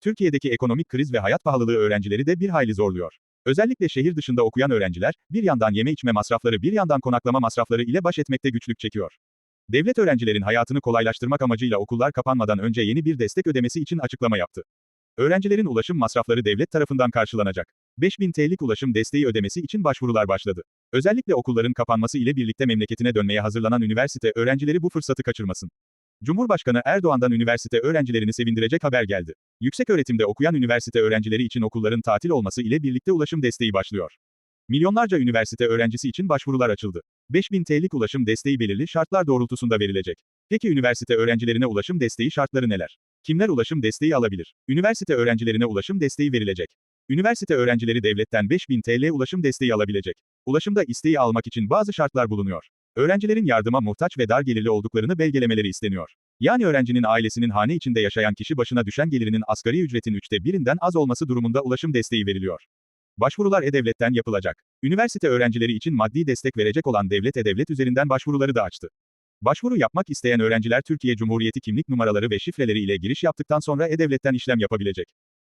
Türkiye'deki ekonomik kriz ve hayat pahalılığı öğrencileri de bir hayli zorluyor. Özellikle şehir dışında okuyan öğrenciler, bir yandan yeme içme masrafları bir yandan konaklama masrafları ile baş etmekte güçlük çekiyor. Devlet öğrencilerin hayatını kolaylaştırmak amacıyla okullar kapanmadan önce yeni bir destek ödemesi için açıklama yaptı. Öğrencilerin ulaşım masrafları devlet tarafından karşılanacak. 5000 TL'lik ulaşım desteği ödemesi için başvurular başladı. Özellikle okulların kapanması ile birlikte memleketine dönmeye hazırlanan üniversite öğrencileri bu fırsatı kaçırmasın. Cumhurbaşkanı Erdoğan'dan üniversite öğrencilerini sevindirecek haber geldi. Yükseköğretimde okuyan üniversite öğrencileri için okulların tatil olması ile birlikte ulaşım desteği başlıyor. Milyonlarca üniversite öğrencisi için başvurular açıldı. 5000 TL'lik ulaşım desteği belirli şartlar doğrultusunda verilecek. Peki üniversite öğrencilerine ulaşım desteği şartları neler? Kimler ulaşım desteği alabilir? Üniversite öğrencilerine ulaşım desteği verilecek. Üniversite öğrencileri devletten 5000 TL ulaşım desteği alabilecek. Ulaşımda isteği almak için bazı şartlar bulunuyor. Öğrencilerin yardıma muhtaç ve dar gelirli olduklarını belgelemeleri isteniyor. Yani öğrencinin ailesinin hane içinde yaşayan kişi başına düşen gelirinin asgari ücretin üçte birinden az olması durumunda ulaşım desteği veriliyor. Başvurular E-Devlet'ten yapılacak. Üniversite öğrencileri için maddi destek verecek olan Devlet E-Devlet üzerinden başvuruları da açtı. Başvuru yapmak isteyen öğrenciler Türkiye Cumhuriyeti kimlik numaraları ve şifreleri ile giriş yaptıktan sonra E-Devlet'ten işlem yapabilecek.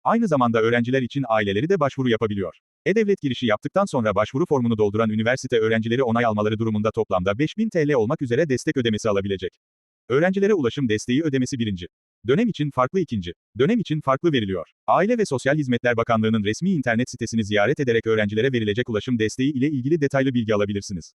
Aynı zamanda öğrenciler için aileleri de başvuru yapabiliyor. E-Devlet girişi yaptıktan sonra başvuru formunu dolduran üniversite öğrencileri onay almaları durumunda toplamda 5000 TL olmak üzere destek ödemesi alabilecek. Öğrencilere ulaşım desteği ödemesi birinci. Dönem için farklı ikinci. Dönem için farklı veriliyor. Aile ve Sosyal Hizmetler Bakanlığı'nın resmi internet sitesini ziyaret ederek öğrencilere verilecek ulaşım desteği ile ilgili detaylı bilgi alabilirsiniz.